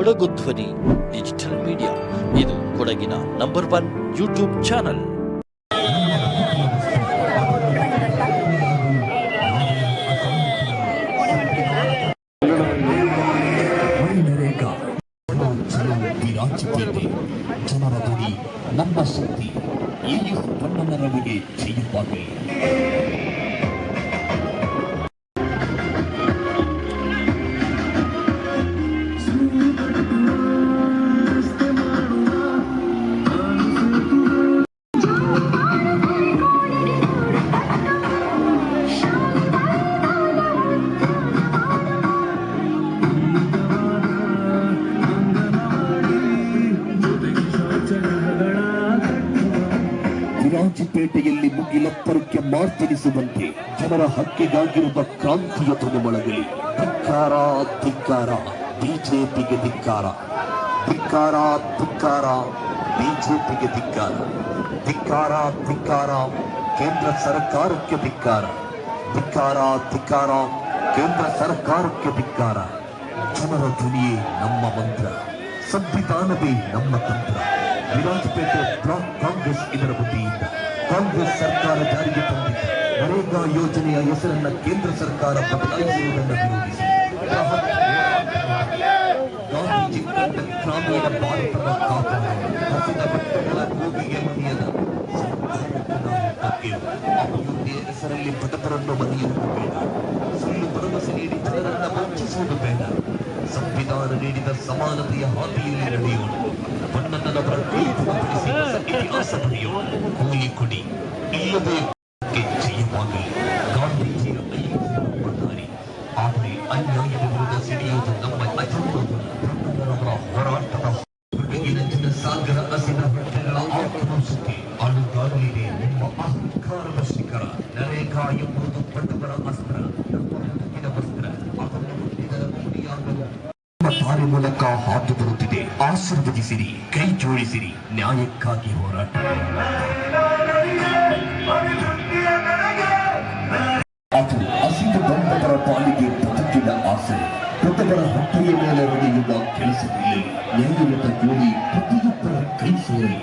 ಕೊಡಗು ಧ್ವನಿ digital media ಇದು ಕೊಡಗಿನ ನಂಬರ್ ಒನ್ ಯೂಟ್ಯೂಬ್ ಚಾನಲ್ ಜನರ ಧ್ವನಿ, ನಮ್ಮ ಶಕ್ತಿ ಏಯಸ್ ಬಣ್ಣನರವಿಗೆ ಜಯವಾಗಲಿ ವಿರಾಜಿಪೇಟೆಯಲ್ಲಿ ಮುಗಿಲೆತ್ತರಕ್ಕೆ ಮಾರ್ತಿರಿಸುವಂತೆ ಜನರ ಹಕ್ಕಿಗಾಗಿರುವ ಕ್ರಾಂತಿಯ ಧ್ವನಿ ಮೊಳಗಲಿ ಧಿಕ್ಕಾರ ಧಿಕ್ಕಾರ, ಬಿಜೆಪಿಗೆ ಧಿಕ್ಕಾರ. ಧಿಕ್ಕಾರ ಧಿಕ್ಕಾರ, ಬಿಜೆಪಿಗೆ ಧಿಕ್ಕಾರ. ಧಿಕ್ಕಾರ ಧಿಕ್ಕಾರ, ಕೇಂದ್ರ ಸರ್ಕಾರಕ್ಕೆ ಧಿಕ್ಕಾರ. ಧಿಕ್ಕಾರ ಧಿಕ್ಕಾರ, ಕೇಂದ್ರ ಸರ್ಕಾರಕ್ಕೆ ಧಿಕ್ಕಾರ. ಜನರ ಧ್ವನಿಯೇ ನಮ್ಮ ಮಂತ್ರ. ಸಂವಿಧಾನವೇ ನಮ್ಮ ತಂತ್ರ. ವಿರಾಜಪೇಟೆ ಬ್ಲಾಕ್ ಕಾಂಗ್ರೆಸ್ ಇದರ ಬುದ್ಧಿಯಿಂದ ಕಾಂಗ್ರೆಸ್ ಸರ್ಕಾರ ಜಾರಿಗೆ ತಂದಿದೆ. ನರೇಗಾ ಯೋಜನೆಯ ಹೆಸರನ್ನ ಕೇಂದ್ರ ಸರ್ಕಾರ ಬದಲಾಯಿಸುವುದನ್ನು ವಿರೋಧಿಸಿ ಗಾಂಧೀಜಿ ಗ್ರಾಮೀಣ ಭಾರತದ ಕಾಪಾಡ ಹಸಿದ ಬಟ್ಟೆಗಳ ಕೂಗಿಗೆ ಮನೆಯದ ಅಭಿವೃದ್ಧಿಯ ಹೆಸರಲ್ಲಿ ಬಡತರನ್ನು ಮನೆಯುವುದು ಬೇಡ. ಸುಳ್ಳು ಭರವಸೆ ನೀಡಿ ಜನರನ್ನ ವಂಚಿಸುವುದು ಬೇಡ. ಸಂವಿಧಾನ ನೀಡಿದ ಸಮಾನತೆಯ ಹಾದಿಯಲ್ಲಿ ನಡೆಯೋಣ. ಬಣ್ಣದವರ ಕೈ ಗುಣಪಡಿಸಿ ಹೊಸ ಇತಿಹಾಸ ಬರೆಯೋಣ ಕೂಲಿ ಕೊಡಿ ಇಲ್ಲದೆ ಜಯವಾಗಲಿ ಗಾಂಧೀಜಿಯ ಅಹಿಂಸೆ ನಮ್ಮ ದಾರಿ ಆದರೆ ಅನ್ಯಾಯದ ವಿರುದ್ಧ ಸಿಡಿಯುವುದು ನಮ್ಮ ಅಜಂಬ ಬಣ್ಣದವರ ಹೋರಾಟದ ಹೊರಗಿನ ಸಾಗರ ಹಸಿದ ಹೊಟ್ಟೆಗಳ ಆಕ್ರೋಶಕ್ಕೆ ಅಳುಗಾಡಲಿದೆ ನಿಮ್ಮ ಅಹಂಕಾರದ ಶಿಖರ ನರೇಗಾ ಎಂಬುದು ಬಡವರ ಅಸ್ತ್ರ ಹಾದು ಬರುತ್ತಿದೆ ಆಶೀರ್ವದಿಸಿರಿ ಕೈ ಜೋಡಿಸಿರಿ, ನ್ಯಾಯಕ್ಕಾಗಿ ಹೋರಾಟ. ಅದು ಹಸಿದು ಬಂದವರ ಪಾಲಿಗೆ ಬದುಕಿನ ಆಸೆ. ಕೊಟ್ಟವರ ಹೊಟ್ಟೆಯ ಮೇಲೆ ನಡೆಯುವ ಕೆಲಸದಲ್ಲಿ ನ್ಯಾಯಯುತ ಜೋಡಿ ಪ್ರತಿಯೊಬ್ಬರ ಕೈ ಸೇರಿ.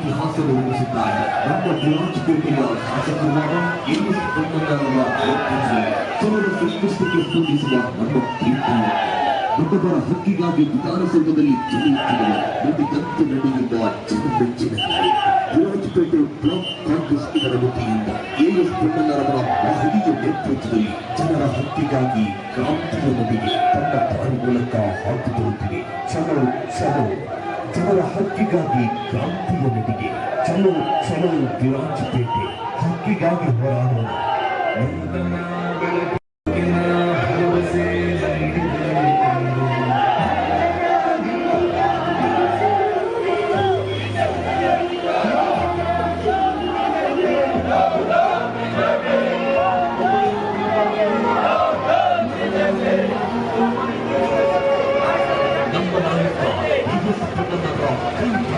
ಇತಿಹಾಸ ರೂಪಿಸಿದ್ದಾರೆ ನಮ್ಮ ವಿರಾಜಪೇಟೆಯ ಶಾಸಕರಾದ ಎಸ್ ಬಣ್ಣನವರ ನೇತೃತ್ವದಲ್ಲಿ ಜನರ ಸಂಕಷ್ಟಕ್ಕೆ ಸ್ಪಂದಿಸಿದ ನಮ್ಮ ಪ್ರೀತಿ ಮತ್ತೊಬ್ಬರ ಹಕ್ಕಿಗಾಗಿ ವಿಧಾನಸೌಧದಲ್ಲಿ ಜನಿಯುತ್ತಿರುವ ಕಂತು ನಡೆಯುವ ಜನಮೆಚ್ಚಿನ ನಾಯಕ ವಿರಾಜಪೇಟೆ ಬ್ಲಾಕ್ ಕಾಂಗ್ರೆಸ್ ಇದರ ವತಿಯಿಂದ ಎಎಸ್ ಬಣ್ಣನವರ ಮಹನೀಯ ನೇತೃತ್ವದಲ್ಲಿ ಜನರ ಹಕ್ಕಿಗಾಗಿ ಕ್ರಾಂತಿಯ ನದಿಗೆ ತನ್ನ ದಾರಿ ಮೂಲಕ ಹಾಕಿ ಬರುತ್ತಿದೆ. ಚಲೋ ಚಲೋ ಜನರ ಹಕ್ಕಿಗಾಗಿ ಕ್ರಾಂತಿಯ ನದಿಗೆ ಚಲೋ ಚಲೋ ವಿರಾಜಪೇಟೆ ಹಕ್ಕಿಗಾಗಿ ಹೋರಾಡೋಣ. ったんだと。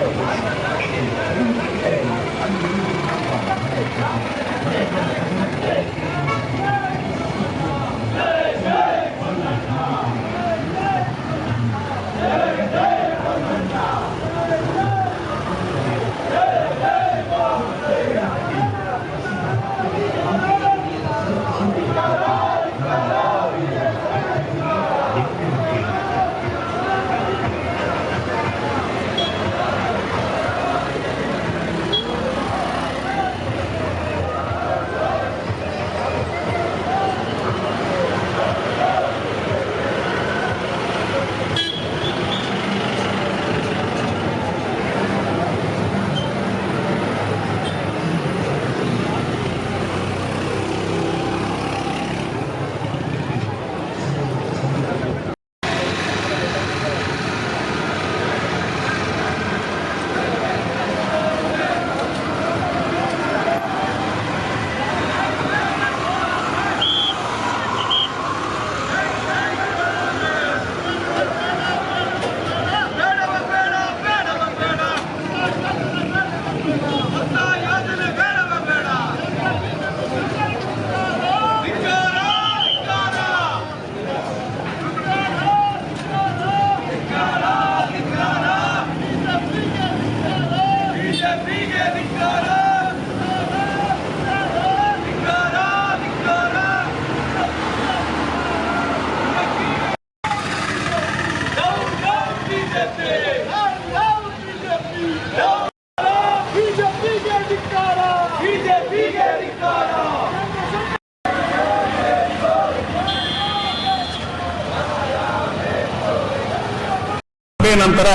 ಕೈ ನಂತರ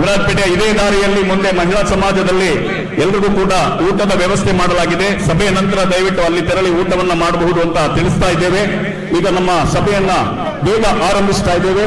ವಿರಾಜಪೇಟೆಯ ಇದೇ ದಾರಿಯಲ್ಲಿ ಮುಂದೆ ಮಹಿಳಾ ಸಮಾಜದಲ್ಲಿ ಎಲ್ರಿಗೂ ಕೂಡ ಊಟದ ವ್ಯವಸ್ಥೆ ಮಾಡಲಾಗಿದೆ. ಸಭೆಯ ನಂತರ ದಯವಿಟ್ಟು ಅಲ್ಲಿ ತೆರಳಿ ಊಟವನ್ನ ಮಾಡಬಹುದು ಅಂತ ತಿಳಿಸ್ತಾ ಇದ್ದೇವೆ. ಈಗ ನಮ್ಮ ಸಭೆಯನ್ನ ಬೇಗ ಆರಂಭಿಸ್ತಾ ಇದ್ದೇವೆ.